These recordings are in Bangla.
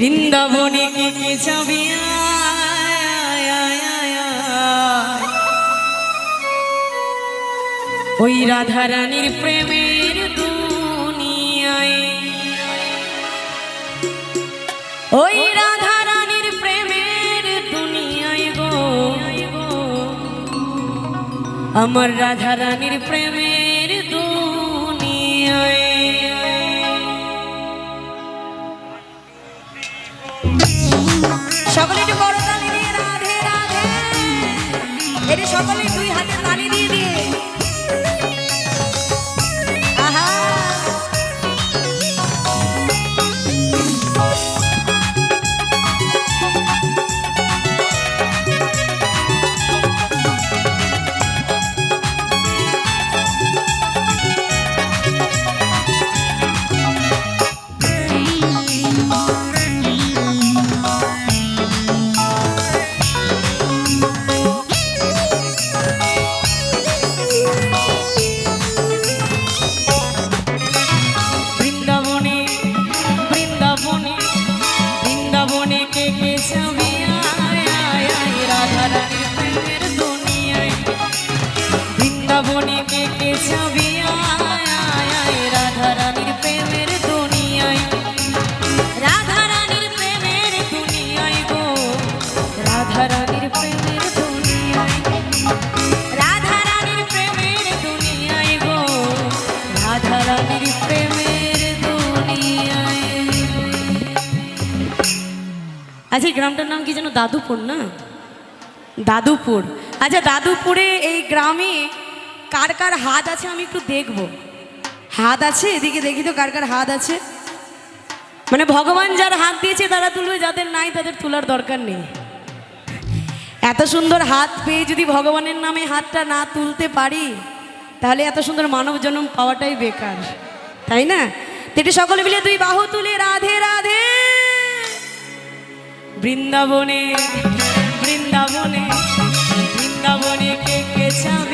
বৃন্দাবনে কে কে যাবি। ওই রাধারানীর প্রেমের দুনিয়ায়। ওই রাধারানীর প্রেমের দুনিয়ায় গো। আমার রাধারানীর প্রেমের সকলে একটু বড় তালি দিয়ে রাধে রাধে। এটা সকলে দুই হাতে আচ্ছা এই গ্রামটার নাম কি যেন দাদুপুর না? দাদুপুর। আচ্ছা দাদুপুরে এই গ্রামে কার কার হাত আছে আমি একটু দেখব। হাত আছে? এদিকে দেখি তো কার কার হাত আছে। মানে ভগবান যার হাত দিয়েছে তারা তুলবে, যাদের নাই তাদের তোলার দরকার নেই। এত সুন্দর হাত পেয়ে যদি ভগবানের নামে হাতটা না তুলতে পারি, তাহলে এত সুন্দর মানব জন্ম পাওয়াটাই বেকার, তাই না? তেটি সকলে মিলে তুই বাহু তুলে রাধে রাধে। বৃন্দাবনে বৃন্দাবনে বৃন্দাবনে কে কে যাবি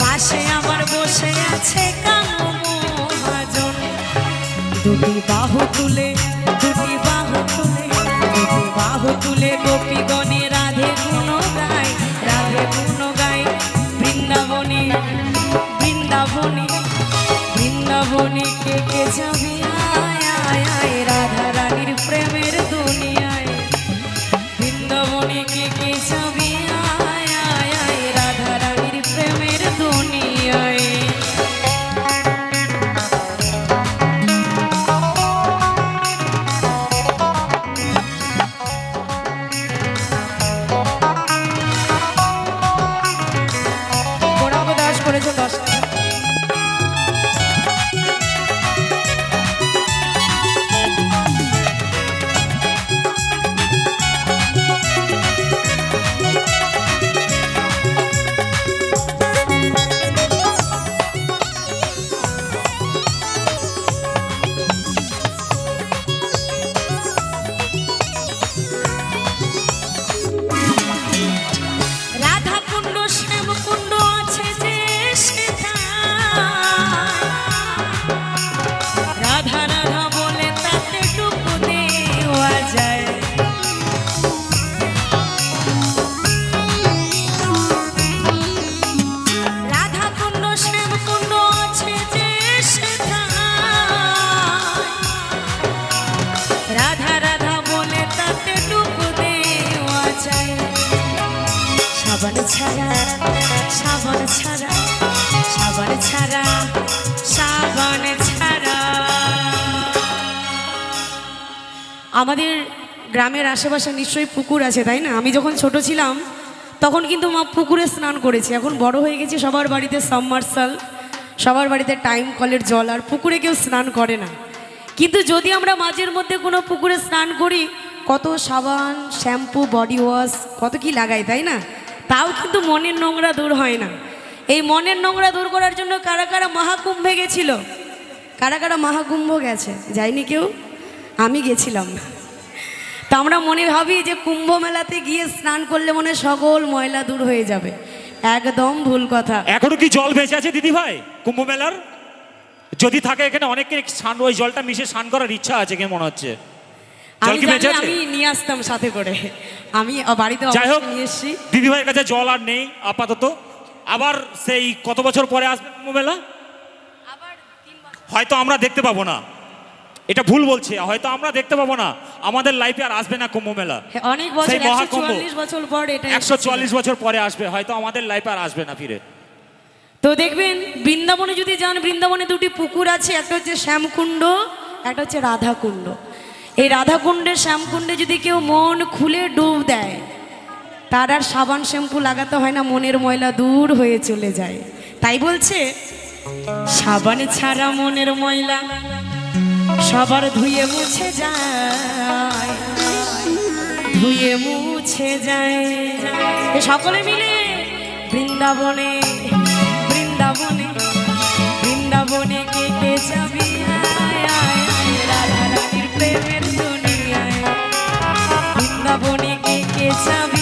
পাশে আমার বসে আছে দুটি বাহু তুলে দুটি বাহু তুলে দুটি বাহু তুলে গোপী সাবান ছাড়া আমাদের গ্রামের আশেপাশে নিশ্চয়ই পুকুর আছে, তাই না? আমি যখন ছোট ছিলাম, তখন কিন্তু মা পুকুরে স্নান করেছি। এখন বড় হয়ে গেছি, সবার বাড়িতে সাবমার্সাল সবার বাড়িতে টাইম কলের জল, আর পুকুরে কেউ স্নান করে না। কিন্তু যদি আমরা মাঝের মধ্যে কোনো পুকুরে স্নান করি, কত সাবান শ্যাম্পু বডি ওয়াশ কত কি লাগাই, তাই না? তাও কিন্তু মনের নোংরা দূর হয় না। এই মনের নোংরা দূর করার জন্য কারা কারা মহাকুম্ভে গেছিল? কারা কারা মহাকুম্ভ গেছে? যায়নি কেউ? আমি গেছিলাম। তো আমরা মনে ভাবি যে কুম্ভ মেলাতে গিয়ে স্নান করলে মনে সকল ময়লা দূর হয়ে যাবে। একদম ভুল কথা। এখনও কি জল বেঁচে আছে দিদি ভাই কুম্ভ মেলার? যদি থাকে এখানে অনেকে স্নান ওই জলটা মিশে স্নান করার ইচ্ছা আছে, কি মনে হচ্ছে? জল আমি কি বেঁচে আছে আমি নিয়ে আসতাম সাথে করে। আমি বাড়িতে যাই হোক নিয়ে এসেছি। দিদি ভাইয়ের কাছে জল আর নেই আপাতত। আবার সেই কত বছর পরে আসবে কুম্ভ মেলা হয়তো আমরা দেখতে পাবো না। এটা ভুল বলছে হয়তো আমরা দেখতে পাবো না। আমাদের লাইফে আর আসবে না কুম্ভ মেলা হ্যাঁ, অনেক বছর সেই মহাকুম্ভ। বছর পর এটা একশো। চুয়াল্লিশ বছর পরে আসবে হয়তো আমাদের লাইফে আর আসবে না ফিরে। তো দেখবেন বৃন্দাবনে যদি যান বৃন্দাবনে দুটি পুকুর আছে একটা হচ্ছে শ্যামকুণ্ড একটা হচ্ছে রাধাকুণ্ড। এই রাধাকুণ্ডের শ্যামকুণ্ডে যদি কেউ মন খুলে ডুব দেয়, তার আর সাবান শ্যাম্পু লাগাতে হয় না, মনের ময়লা দূর হয়ে চলে যায়। তাই বলছে, সাবান ছাড়া মনের ময়লা সবার ধুয়ে মুছে যায়, ধুয়ে মুছে যায়। সকলে মিলে বৃন্দাবনে কে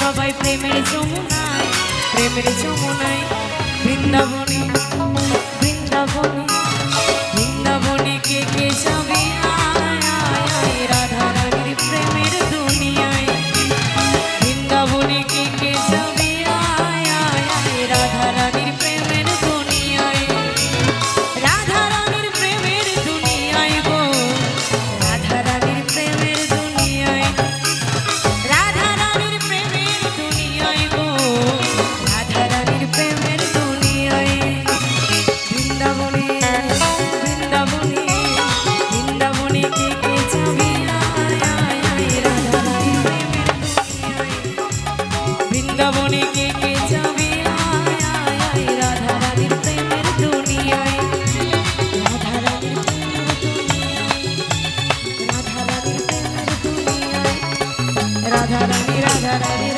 সবাই প্রেমের যমুনায় প্রেমের যমুনায় বৃন্দাবন da da